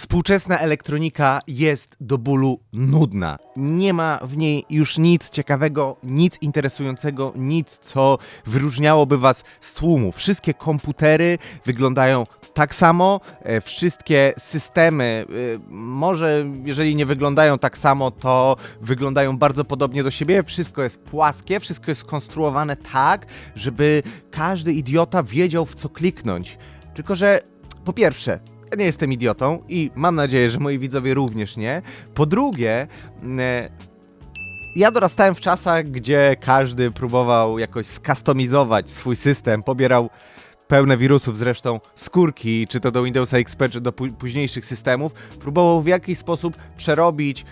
Współczesna elektronika jest do bólu nudna. Nie ma w niej już nic ciekawego, nic interesującego, nic, co wyróżniałoby was z tłumu. Wszystkie komputery wyglądają tak samo, e, wszystkie systemy, e, może jeżeli nie wyglądają tak samo, to wyglądają bardzo podobnie do siebie. Wszystko jest płaskie, wszystko jest skonstruowane tak, żeby każdy idiota wiedział w co kliknąć. Tylko, że po pierwsze, ja nie jestem idiotą i mam nadzieję, że moi widzowie również nie. Po drugie, e, ja dorastałem w czasach, gdzie każdy próbował jakoś skustomizować swój system, pobierał pełne wirusów, zresztą skórki, czy to do Windowsa XP, czy do pó- późniejszych systemów, próbował w jakiś sposób przerobić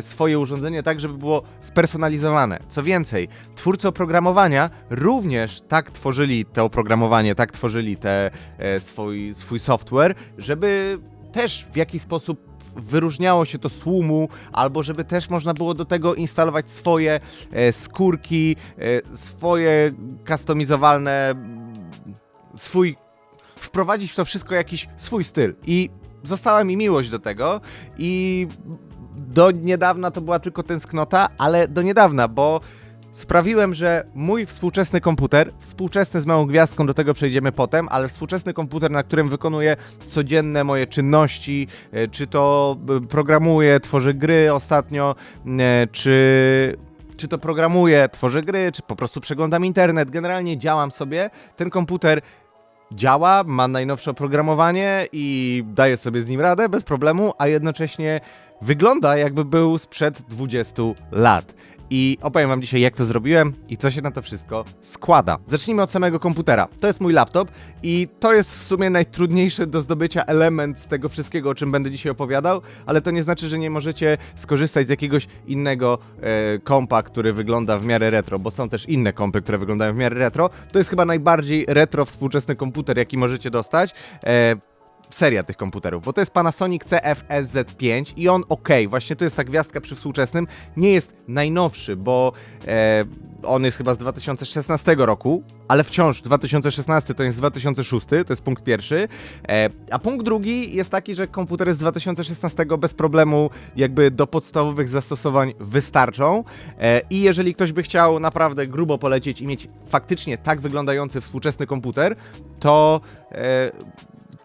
swoje urządzenie tak, żeby było spersonalizowane. Co więcej, twórcy oprogramowania również tak tworzyli to oprogramowanie, tak tworzyli te, e, swój, swój software, żeby też w jakiś sposób wyróżniało się to z tłumu, albo żeby też można było do tego instalować swoje e, skórki, e, swoje customizowalne, swój, wprowadzić w to wszystko jakiś swój styl. I została mi miłość do tego i do niedawna to była tylko tęsknota, ale do niedawna, bo sprawiłem, że mój współczesny komputer, współczesny z małą gwiazdką, do tego przejdziemy potem, ale współczesny komputer, na którym wykonuję codzienne moje czynności, e, czy to e, programuję, tworzę gry ostatnio, e, czy czy to programuję, tworzę gry, czy po prostu przeglądam internet, generalnie działam sobie. Ten komputer działa, ma najnowsze oprogramowanie i daje sobie z nim radę bez problemu, a jednocześnie wygląda jakby był sprzed 20 lat. I opowiem wam dzisiaj, jak to zrobiłem i co się na to wszystko składa. Zacznijmy od samego komputera. To jest mój laptop i to jest w sumie najtrudniejszy do zdobycia element tego wszystkiego, o czym będę dzisiaj opowiadał, ale to nie znaczy, że nie możecie skorzystać z jakiegoś innego e, kompa, który wygląda w miarę retro, bo są też inne kompy, które wyglądają w miarę retro. To jest chyba najbardziej retro współczesny komputer, jaki możecie dostać. E, seria tych komputerów, bo to jest Panasonic CFSZ5 i on ok, właśnie to jest ta gwiazdka przy współczesnym, nie jest najnowszy, bo e, on jest chyba z 2016 roku, ale wciąż 2016 to jest 2006, to jest punkt pierwszy, e, a punkt drugi jest taki, że komputery z 2016 bez problemu jakby do podstawowych zastosowań wystarczą e, i jeżeli ktoś by chciał naprawdę grubo polecieć i mieć faktycznie tak wyglądający współczesny komputer, to e,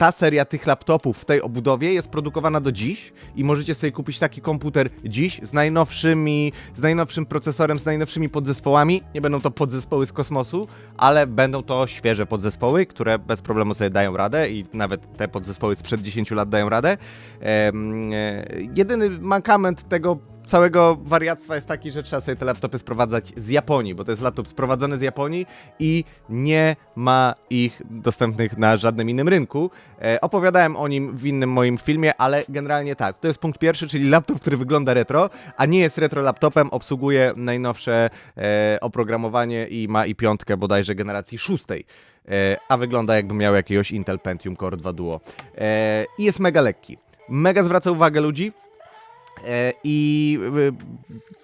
ta seria tych laptopów w tej obudowie jest produkowana do dziś i możecie sobie kupić taki komputer dziś z najnowszymi, z najnowszym procesorem, z najnowszymi podzespołami. Nie będą to podzespoły z kosmosu, ale będą to świeże podzespoły, które bez problemu sobie dają radę i nawet te podzespoły sprzed 10 lat dają radę. Em, e, jedyny mankament tego całego wariactwa jest taki, że trzeba sobie te laptopy sprowadzać z Japonii, bo to jest laptop sprowadzony z Japonii i nie ma ich dostępnych na żadnym innym rynku. E, opowiadałem o nim w innym moim filmie, ale generalnie tak. To jest punkt pierwszy, czyli laptop, który wygląda retro, a nie jest retro laptopem, obsługuje najnowsze e, oprogramowanie i ma i piątkę bodajże generacji szóstej. E, a wygląda jakby miał jakiegoś Intel Pentium Core 2 Duo. E, I jest mega lekki. Mega zwraca uwagę ludzi, I y,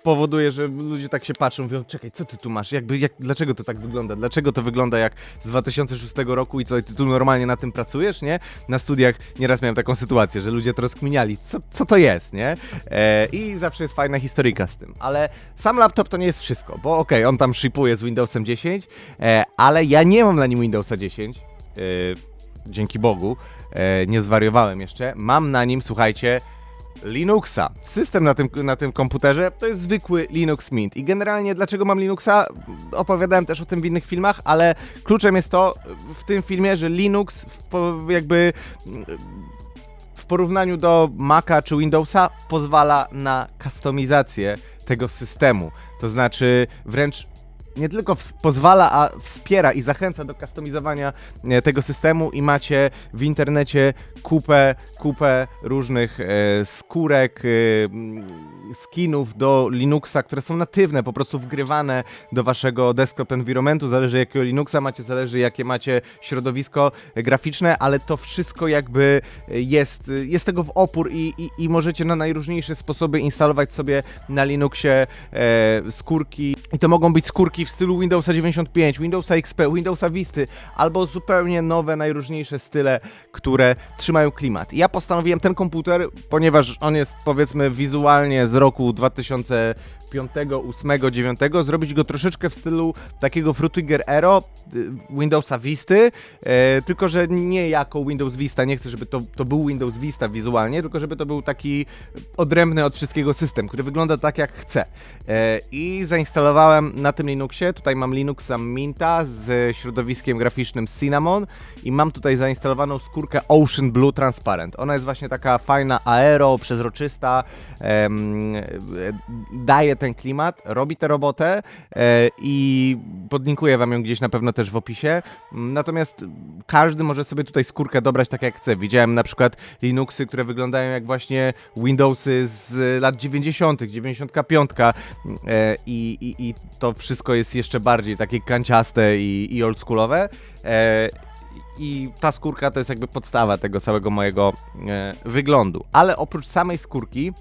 powoduje, że ludzie tak się patrzą, mówią, czekaj, co ty tu masz? Jakby, jak, dlaczego to tak wygląda? Dlaczego to wygląda jak z 2006 roku i co, ty tu normalnie na tym pracujesz, nie? Na studiach nieraz miałem taką sytuację, że ludzie to rozkminiali, co, co to jest, nie? E, I zawsze jest fajna historyjka z tym. Ale sam laptop to nie jest wszystko, bo okej, on tam shipuje z Windowsem 10, e, ale ja nie mam na nim Windowsa 10, e, dzięki Bogu, e, nie zwariowałem jeszcze. Mam na nim, słuchajcie, Linuxa. System na tym, na tym komputerze to jest zwykły Linux Mint. I generalnie dlaczego mam Linuxa? Opowiadałem też o tym w innych filmach, ale kluczem jest to w tym filmie, że Linux jakby w porównaniu do Maca czy Windowsa pozwala na kustomizację tego systemu. To znaczy wręcz nie tylko pozwala, a wspiera i zachęca do kustomizowania e, tego systemu i macie w internecie kupę, kupę różnych e, skórek, e, skinów do Linuxa, które są natywne, po prostu wgrywane do waszego desktop environmentu, zależy jakiego Linuxa macie, zależy jakie macie środowisko graficzne, ale to wszystko jakby jest, jest tego w opór i, i, i możecie na najróżniejsze sposoby instalować sobie na Linuxie e, skórki. I to mogą być skórki w stylu Windowsa 95, Windowsa XP, Windowsa Visty albo zupełnie nowe, najróżniejsze style, które trzymają klimat. Ja postanowiłem ten komputer, ponieważ on jest powiedzmy wizualnie z roku 2005, 8, 9, zrobić go troszeczkę w stylu takiego Frutiger Aero, y, Windowsa Visty, e, tylko że nie jako Windows Vista, nie chcę, żeby to, to był Windows Vista wizualnie, tylko żeby to był taki odrębny od wszystkiego system, który wygląda tak jak chcę. E, I zainstalowałem na tym Linuxie, tutaj mam Linuxa Minta z środowiskiem graficznym Cinnamon i mam tutaj zainstalowaną skórkę Ocean Blue Transparent. Ona jest właśnie taka fajna aero, przezroczysta, e, daje ten klimat, robi tę robotę e, i podlinkuję wam ją gdzieś na pewno też w opisie. Natomiast każdy może sobie tutaj skórkę dobrać tak jak chce. Widziałem na przykład Linuxy, które wyglądają jak właśnie Windowsy z lat 90., 95 e, i, i, i to wszystko jest jeszcze bardziej takie kanciaste i, i oldschoolowe. E, i ta skórka to jest jakby podstawa tego całego mojego wyglądu. Ale oprócz samej skórki,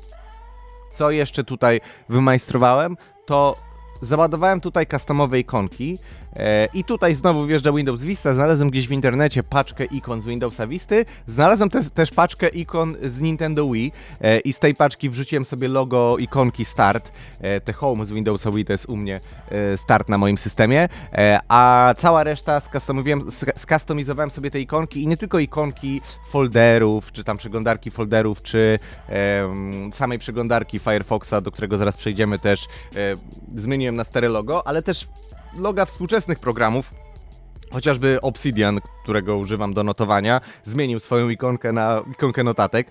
co jeszcze tutaj wymajstrowałem, to załadowałem tutaj customowe ikonki i tutaj znowu wjeżdża Windows Vista, znalazłem gdzieś w internecie paczkę ikon z Windowsa Visty, znalazłem też, też paczkę ikon z Nintendo Wii e, i z tej paczki wrzuciłem sobie logo ikonki Start, e, te Home z Windowsa Wii to jest u mnie e, Start na moim systemie, e, a cała reszta skustomizowałem, sk- skustomizowałem sobie te ikonki i nie tylko ikonki folderów, czy tam przeglądarki folderów, czy samej przeglądarki Firefoxa, do którego zaraz przejdziemy też, e, zmieniłem na stare logo, ale też loga współczesnych programów. Chociażby Obsidian, którego używam do notowania, zmienił swoją ikonkę na ikonkę notatek.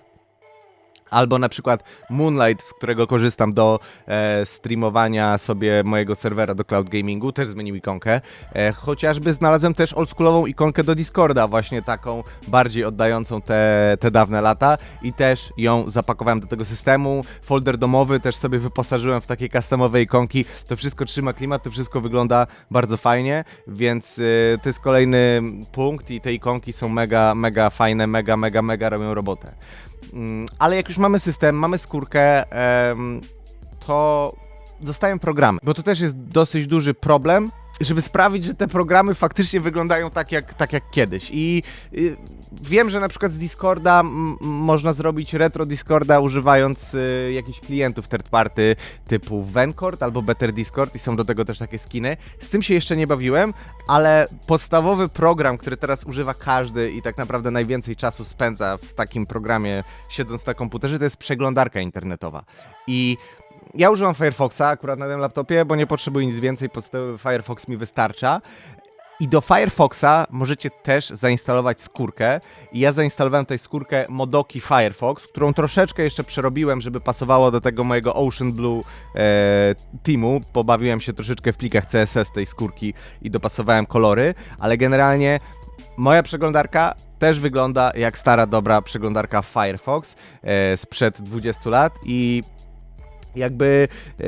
Albo na przykład Moonlight, z którego korzystam do e, streamowania sobie mojego serwera do cloud gamingu, też zmienił ikonkę. E, chociażby znalazłem też oldschoolową ikonkę do Discorda, właśnie taką bardziej oddającą te, te dawne lata i też ją zapakowałem do tego systemu. Folder domowy też sobie wyposażyłem w takie customowe ikonki. To wszystko trzyma klimat, to wszystko wygląda bardzo fajnie, więc e, to jest kolejny punkt i te ikonki są mega, mega fajne, mega, mega, mega robią robotę. Mm, Ale jak już mamy system, mamy skórkę, to zostają programy, bo to też jest dosyć duży problem, żeby sprawić, że te programy faktycznie wyglądają tak jak, tak jak kiedyś. I y, wiem, że na przykład z Discorda m, można zrobić retro Discorda używając y, jakichś klientów third party typu Vencord albo Better Discord i są do tego też takie skiny. Z tym się jeszcze nie bawiłem, ale podstawowy program, który teraz używa każdy i tak naprawdę najwięcej czasu spędza w takim programie siedząc na komputerze, to jest przeglądarka internetowa. I ja używam Firefoxa akurat na tym laptopie, bo nie potrzebuję nic więcej, podstawowy Firefox mi wystarcza. I do Firefoxa możecie też zainstalować skórkę. I ja zainstalowałem tutaj skórkę Modoki Firefox, którą troszeczkę jeszcze przerobiłem, żeby pasowało do tego mojego Ocean Blue e, teamu. Pobawiłem się troszeczkę w plikach CSS tej skórki i dopasowałem kolory, ale generalnie moja przeglądarka też wygląda jak stara, dobra przeglądarka Firefox e, sprzed 20 lat i jakby e,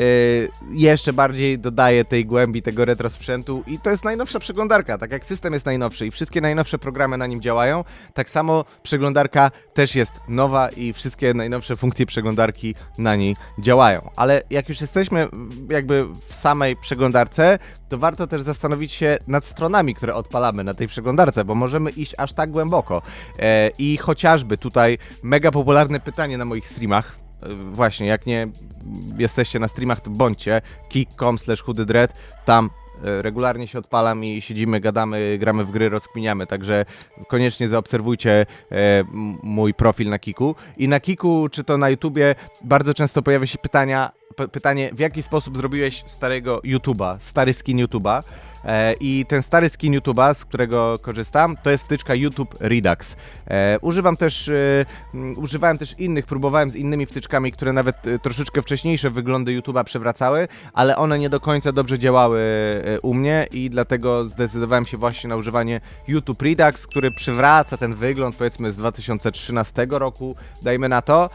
jeszcze bardziej dodaje tej głębi tego retro sprzętu i to jest najnowsza przeglądarka, tak jak system jest najnowszy i wszystkie najnowsze programy na nim działają, tak samo przeglądarka też jest nowa i wszystkie najnowsze funkcje przeglądarki na niej działają. Ale jak już jesteśmy jakby w samej przeglądarce, to warto też zastanowić się nad stronami, które odpalamy na tej przeglądarce, bo możemy iść aż tak głęboko. E, I chociażby tutaj mega popularne pytanie na moich streamach, Właśnie, jak nie jesteście na streamach, to bądźcie kick.com slash hoodydread, tam e, regularnie się odpalam i siedzimy, gadamy, gramy w gry, rozkminiamy, także koniecznie zaobserwujcie e, mój profil na Kiku. I na Kiku, czy to na YouTubie, bardzo często pojawia się pytania, pytanie, w jaki sposób zrobiłeś starego YouTuba, stary skin YouTuba. E, I ten stary skin YouTube'a, z którego korzystam, to jest wtyczka YouTube Redux. E, używam też, e, używałem też innych, próbowałem z innymi wtyczkami, które nawet troszeczkę wcześniejsze wyglądy YouTube'a przewracały, ale one nie do końca dobrze działały u mnie i dlatego zdecydowałem się właśnie na używanie YouTube Redux, który przywraca ten wygląd powiedzmy z 2013 roku, dajmy na to.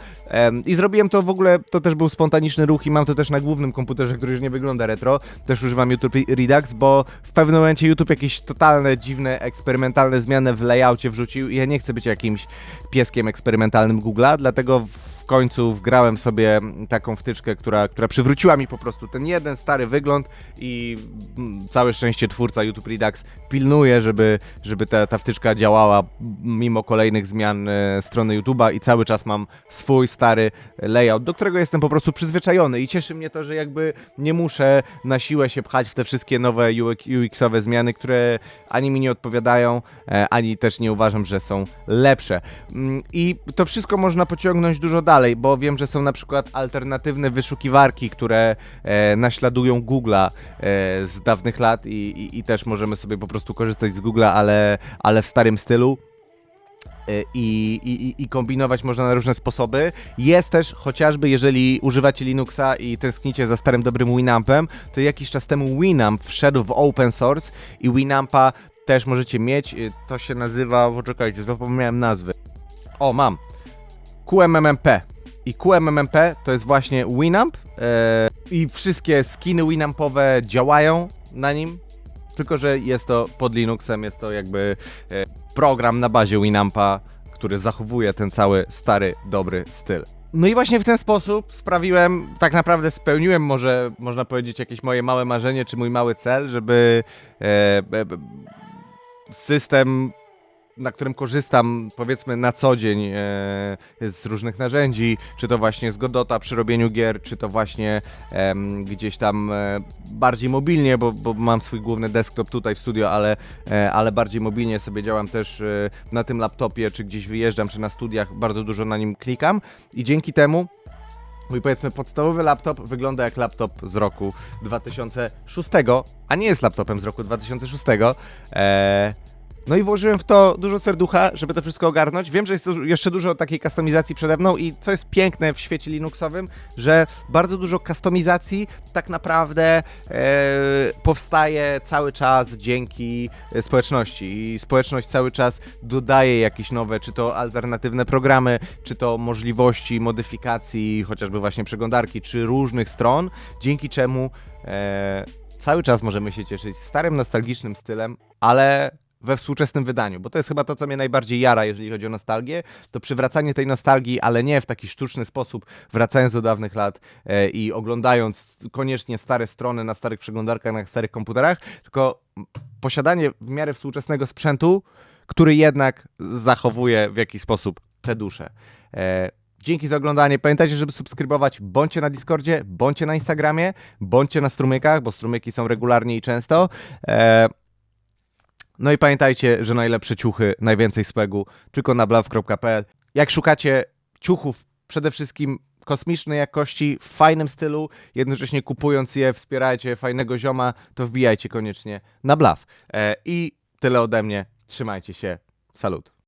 I zrobiłem to w ogóle, to też był spontaniczny ruch i mam to też na głównym komputerze, który już nie wygląda retro. Też używam YouTube Redux, bo w pewnym momencie YouTube jakieś totalne, dziwne, eksperymentalne zmiany w layoutie wrzucił. I ja nie chcę być jakimś pieskiem eksperymentalnym Google'a, dlatego w końcu wgrałem sobie taką wtyczkę, która, która przywróciła mi po prostu ten jeden stary wygląd i mm, całe szczęście twórca YouTube Redux pilnuje, żeby, żeby ta, ta wtyczka działała mimo kolejnych zmian e, strony YouTube'a i cały czas mam swój stary layout, do którego jestem po prostu przyzwyczajony i cieszy mnie to, że jakby nie muszę na siłę się pchać w te wszystkie nowe UX-owe zmiany, które ani mi nie odpowiadają, e, ani też nie uważam, że są lepsze. Mm, I to wszystko można pociągnąć dużo dalej, bo wiem, że są na przykład alternatywne wyszukiwarki, które e, naśladują Google'a e, z dawnych lat i, i, i też możemy sobie po prostu korzystać z Google'a, ale, ale w starym stylu. E, I, i, I kombinować można na różne sposoby. Jest też, chociażby jeżeli używacie Linuxa i tęsknicie za starym dobrym Winampem, to jakiś czas temu Winamp wszedł w open source i Winampa też możecie mieć. E, To się nazywa, poczekajcie, zapomniałem nazwy. O, mam. QMMP. I QMMP to jest właśnie Winamp e, i wszystkie skiny Winampowe działają na nim, tylko że jest to pod Linuxem, jest to jakby e, program na bazie Winampa, który zachowuje ten cały stary, dobry styl. No i właśnie w ten sposób sprawiłem, tak naprawdę spełniłem może, można powiedzieć, jakieś moje małe marzenie, czy mój mały cel, żeby e, e, system na którym korzystam powiedzmy na co dzień e, z różnych narzędzi, czy to właśnie z Godota przy robieniu gier, czy to właśnie em, gdzieś tam e, bardziej mobilnie, bo, bo mam swój główny desktop tutaj w studio, ale, e, ale bardziej mobilnie sobie działam też e, na tym laptopie, czy gdzieś wyjeżdżam, czy na studiach, bardzo dużo na nim klikam i dzięki temu Mój powiedzmy podstawowy laptop wygląda jak laptop z roku 2006, a nie jest laptopem z roku 2006. Eee, no i włożyłem w to dużo serducha, żeby to wszystko ogarnąć. Wiem, że jest jeszcze dużo takiej kustomizacji przede mną i co jest piękne w świecie Linuxowym, że bardzo dużo kustomizacji tak naprawdę e, powstaje cały czas dzięki e, społeczności i społeczność cały czas dodaje jakieś nowe, czy to alternatywne programy, czy to możliwości modyfikacji chociażby właśnie przeglądarki, czy różnych stron, dzięki czemu e, cały czas możemy się cieszyć starym, nostalgicznym stylem, ale we współczesnym wydaniu, bo to jest chyba to, co mnie najbardziej jara, jeżeli chodzi o nostalgię, to przywracanie tej nostalgii, ale nie w taki sztuczny sposób, wracając do dawnych lat e, i oglądając koniecznie stare strony na starych przeglądarkach, na starych komputerach, tylko posiadanie w miarę współczesnego sprzętu, który jednak zachowuje w jakiś sposób tę duszę. E, Dzięki za oglądanie. Pamiętajcie, żeby subskrybować. Bądźcie na Discordzie, bądźcie na Instagramie, bądźcie na strumykach, bo strumyki są regularnie i często. E, no i pamiętajcie, że najlepsze ciuchy, najwięcej swegu tylko na blaw.pl. Jak szukacie ciuchów przede wszystkim kosmicznej jakości, w fajnym stylu, jednocześnie kupując je, wspierajcie fajnego zioma, to wbijajcie koniecznie na blaw. E, I tyle ode mnie. Trzymajcie się. Salut.